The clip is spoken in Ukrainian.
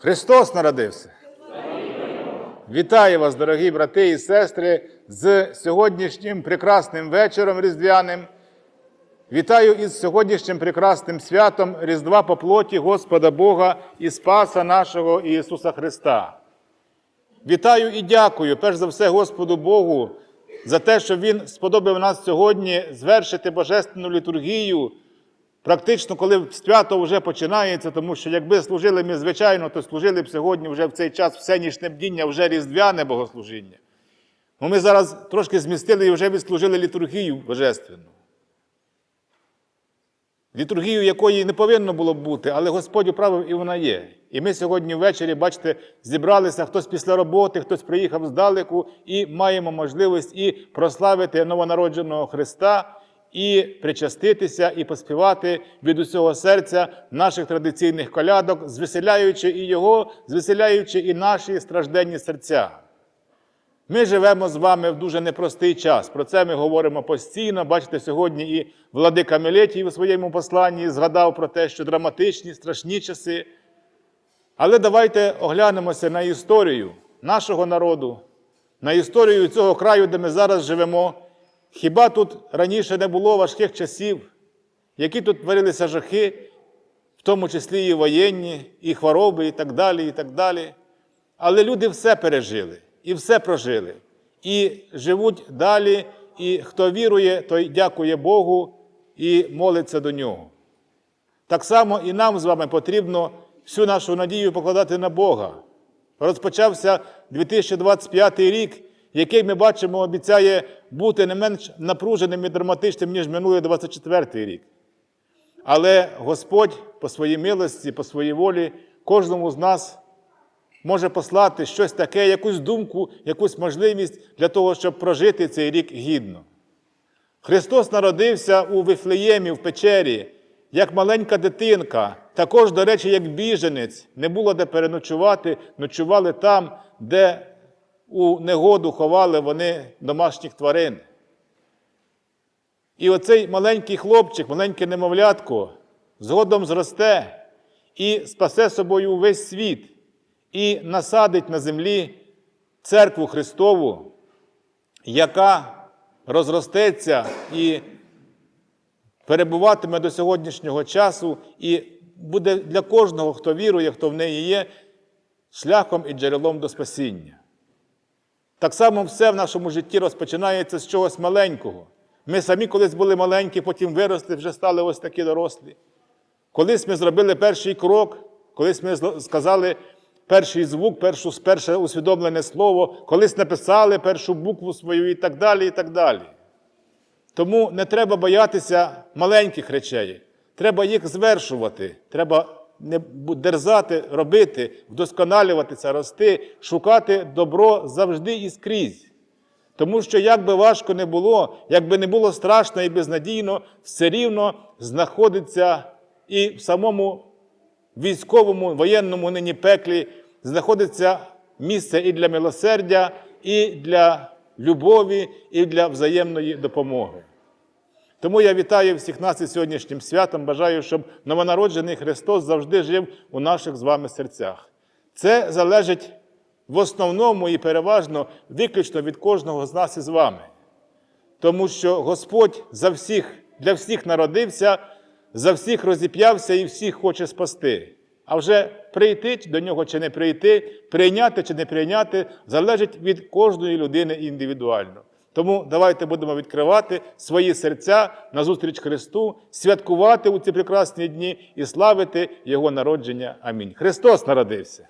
Христос народився. Вітаю вас, дорогі брати і сестри, з сьогоднішнім прекрасним вечором різдвяним. Вітаю із сьогоднішнім прекрасним святом Різдва по плоті Господа Бога і Спаса нашого Ісуса Христа. Вітаю і дякую, перш за все, Господу Богу, за те, що Він сподобав нас сьогодні звершити божественну літургію. Практично, коли свято вже починається, тому що якби служили ми звичайно, то служили б сьогодні вже в цей час всенішнє бдіння, вже різдвяне богослужіння. Ну, Ми зараз трошки змістили і вже відслужили літургію божественну. Літургію, якої не повинно було бути, але Господь управив і вона є. І ми сьогодні ввечері, бачите, зібралися хтось після роботи, хтось приїхав здалеку, і маємо можливість і прославити новонародженого Христа, і причаститися, і поспівати від усього серця наших традиційних колядок, звеселяючи і Його, звеселяючи і наші стражденні серця. Ми живемо з вами в дуже непростий час. Про це ми говоримо постійно. Бачите, сьогодні і Владика Мілетій у своєму посланні згадав про те, що драматичні, страшні часи. Але давайте оглянемося на історію нашого народу, на історію цього краю, де ми зараз живемо. Хіба тут раніше не було важких часів, які тут творилися жахи, в тому числі і воєнні, і хвороби, і так далі, і так далі. Але люди все пережили і все прожили, і живуть далі, і хто вірує, той дякує Богу і молиться до нього. Так само і нам з вами потрібно всю нашу надію покладати на Бога. Розпочався 2025 рік, який ми бачимо, обіцяє бути не менш напруженим і драматичним, ніж минулий 24 рік. Але Господь по своїй милості, по своїй волі, кожному з нас може послати щось таке, якусь думку, якусь можливість для того, щоб прожити цей рік гідно. Христос народився у Вифлеємі в печері, як маленька дитинка, також, до речі, як біженець, не було де переночувати, ночували там, де у негоду ховали вони домашніх тварин. І оцей маленький хлопчик, маленьке немовлятко, згодом зросте і спасе собою увесь світ, і насадить на землі церкву Христову, яка розростеться і перебуватиме до сьогоднішнього часу, і буде для кожного, хто вірує, хто в неї є, шляхом і джерелом до спасіння. Так само все в нашому житті розпочинається з чогось маленького. Ми самі колись були маленькі, потім виросли, вже стали ось такі дорослі. Колись ми зробили перший крок, колись ми сказали перший звук, першу, перше усвідомлене слово, колись написали першу букву свою і так далі. і так далі. Тому не треба боятися маленьких речей. Треба їх звершувати, треба не дерзати, робити, вдосконалюватися, рости, шукати добро завжди і скрізь. Тому що, як би важко не було, як би не було страшно і безнадійно, все рівно знаходиться і в самому військовому, воєнному нині пеклі знаходиться місце і для милосердя, і для любові, і для взаємної допомоги. Тому я вітаю всіх нас із сьогоднішнім святом. Бажаю, щоб новонароджений Христос завжди жив у наших з вами серцях. Це залежить в основному і переважно виключно від кожного з нас із вами. Тому що Господь за всіх, для всіх народився, за всіх розіп'явся і всіх хоче спасти. А вже прийти до нього чи не прийти, прийняти чи не прийняти, залежить від кожної людини індивідуально. Тому давайте будемо відкривати свої серця на зустріч Христу, святкувати у ці прекрасні дні і славити Його народження. Амінь. Христос народився!